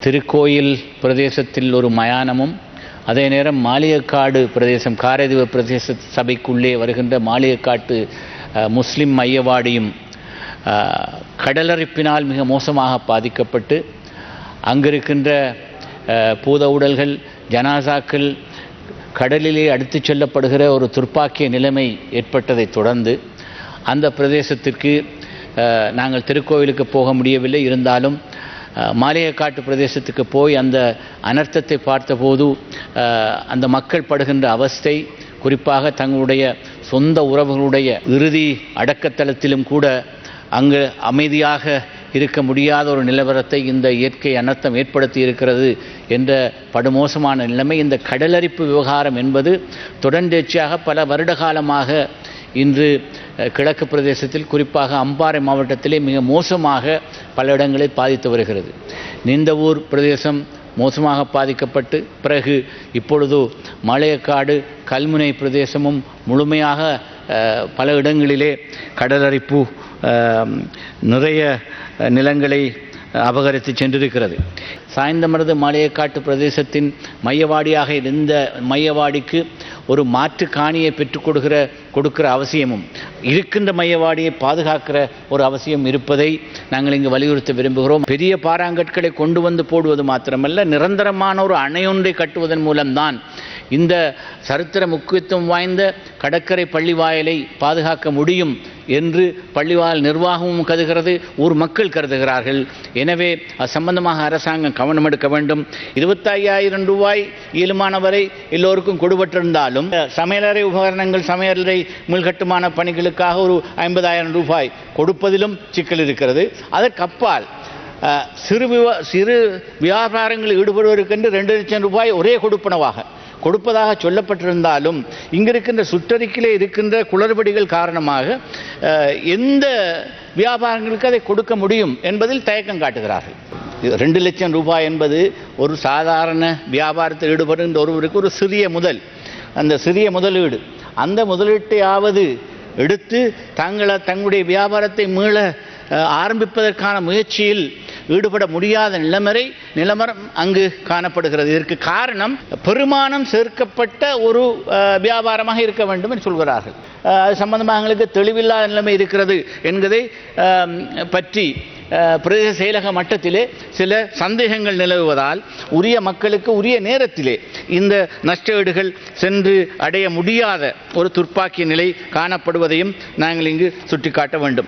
திருக்கோயில் பிரதேசத்தில் ஒரு மயானமும் அதே நேரம் மாளிகைக்காடு பிரதேசம் காரைதீவ பிரதேச சபைக்குள்ளே வருகின்ற மாளிகைக்காட்டு முஸ்லிம் மையவாடியும் கடலரிப்பினால் மிக மோசமாக பாதிக்கப்பட்டு அங்கிருக்கின்ற பூத உடல்கள் ஜனாசாக்கள் கடலிலே அடுத்துச் செல்லப்படுகிற ஒரு துர்ப்பாக்கிய நிலைமை ஏற்பட்டதைத் தொடர்ந்து அந்த பிரதேசத்திற்கு நாங்கள் திருக்கோவிலுக்கு போக முடியவில்லை. இருந்தாலும் மாலையக்காட்டு பிரதேசத்துக்கு போய் அந்த அனர்த்தத்தை பார்த்தபோது அந்த மக்கள் படுகின்ற அவஸ்தை குறிப்பாக தங்களுடைய சொந்த உறவுகளுடைய இறுதி அடக்கத்தளத்திலும் கூட அங்கு அமைதியாக இருக்க முடியாத ஒரு நிலவரத்தை இந்த இயற்கை அனர்த்தம் ஏற்படுத்தி இருக்கிறது என்ற படுமோசமான நிலைமை இந்த கடலரிப்பு விவகாரம் என்பது தொடர்ந்தேர்ச்சியாக பல வருட காலமாக இன்று கிழக்கு பிரதேசத்தில் குறிப்பாக அம்பாறை மாவட்டத்திலே மிக மோசமாக பல இடங்களில் பாதித்து வருகிறது. நிந்தவூர் பிரதேசம் மோசமாக பாதிக்கப்பட்டு பிறகு இப்பொழுது மலையக்காடு கல்முனை பிரதேசமும் முழுமையாக பல இடங்களிலே கடலரிப்பு நிறைய நிலங்களை அபகரித்து சென்றிருக்கிறது. சாய்ந்தமருது மலையக்காட்டு பிரதேசத்தின் மையவாடியாக இருந்த மையவாடிக்கு ஒரு மாற்று காணியை பெற்றுக் கொடுக்கிற கொடுக்கிற அவசியமும் இருக்கின்ற மையவாடியை பாதுகாக்கிற ஒரு அவசியம் இருப்பதை நாங்கள் இங்கு வலியுறுத்த விரும்புகிறோம். பெரிய பாராங்கற்களை கொண்டு வந்து போடுவது மாத்திரமல்ல நிரந்தரமான ஒரு அணையொன்றை கட்டுவதன் மூலம்தான் இந்த சரித்திர முக்கியத்துவம் வாய்ந்த கடற்கரை பள்ளி வாயலை பாதுகாக்க முடியும் என்று பள்ளிவால் நிர்வாகமும் கருதுகிறது ஊர் மக்கள் கருதுகிறார்கள். எனவே அது சம்பந்தமாக அரசாங்கம் கவனம் எடுக்க வேண்டும். இருபத்தையாயிரம் ரூபாய் இயலுமானவரை எல்லோருக்கும் கொடுபட்டிருந்தாலும் சமையலறை உபகரணங்கள் சமையலறை மீள்கட்டுமான பணிகளுக்காக ஒரு ஐம்பதாயிரம் ரூபாய் கொடுப்பதிலும் சிக்கல் இருக்கிறது. அதற்கப்பால் சிறு விவ சிறு வியாபாரங்களில் ஈடுபடுவதற்கென்று ரெண்டு லட்சம் ரூபாய் ஒரே கொடுப்பனவாக. கொடுப்பதாக சொல்லப்பட்டிருந்தாலும் இங்கிருக்கின்ற சுற்றறிக்கிலே இருக்கின்ற குளறுபடிகள் காரணமாக எந்த வியாபாரங்களுக்கு அதை கொடுக்க முடியும் என்பதில் தயக்கம் காட்டுகிறார்கள். ரெண்டு லட்சம் ரூபாய் என்பது ஒரு சாதாரண வியாபாரத்தில் ஈடுபடுகின்ற ஒருவருக்கு ஒரு சிறிய முதல். அந்த சிறிய முதலீடு அந்த முதலீட்டையாவது எடுத்து தங்களை தங்களுடைய வியாபாரத்தை மீள ஆரம்பிப்பதற்கான முயற்சியில் ஈடுபட முடியாத நிலைமறை நிலமரம் அங்கு காணப்படுகிறது. இதற்கு காரணம் பெருமானம் சேர்க்கப்பட்ட ஒரு வியாபாரமாக இருக்க வேண்டும் என்று சொல்கிறார்கள். அது சம்பந்தமாக எங்களுக்கு தெளிவில்லாத நிலைமை இருக்கிறது என்பதை பற்றி பிரதேச செயலக மட்டத்திலே சில சந்தேகங்கள் நிலவுவதால் உரிய மக்களுக்கு உரிய நேரத்திலே இந்த நஷ்டஈடுகள் சென்று அடைய முடியாத ஒரு துர்ப்பாக்கிய நிலை காணப்படுவதையும் நாங்கள் இங்கு சுட்டிக்காட்ட வேண்டும்.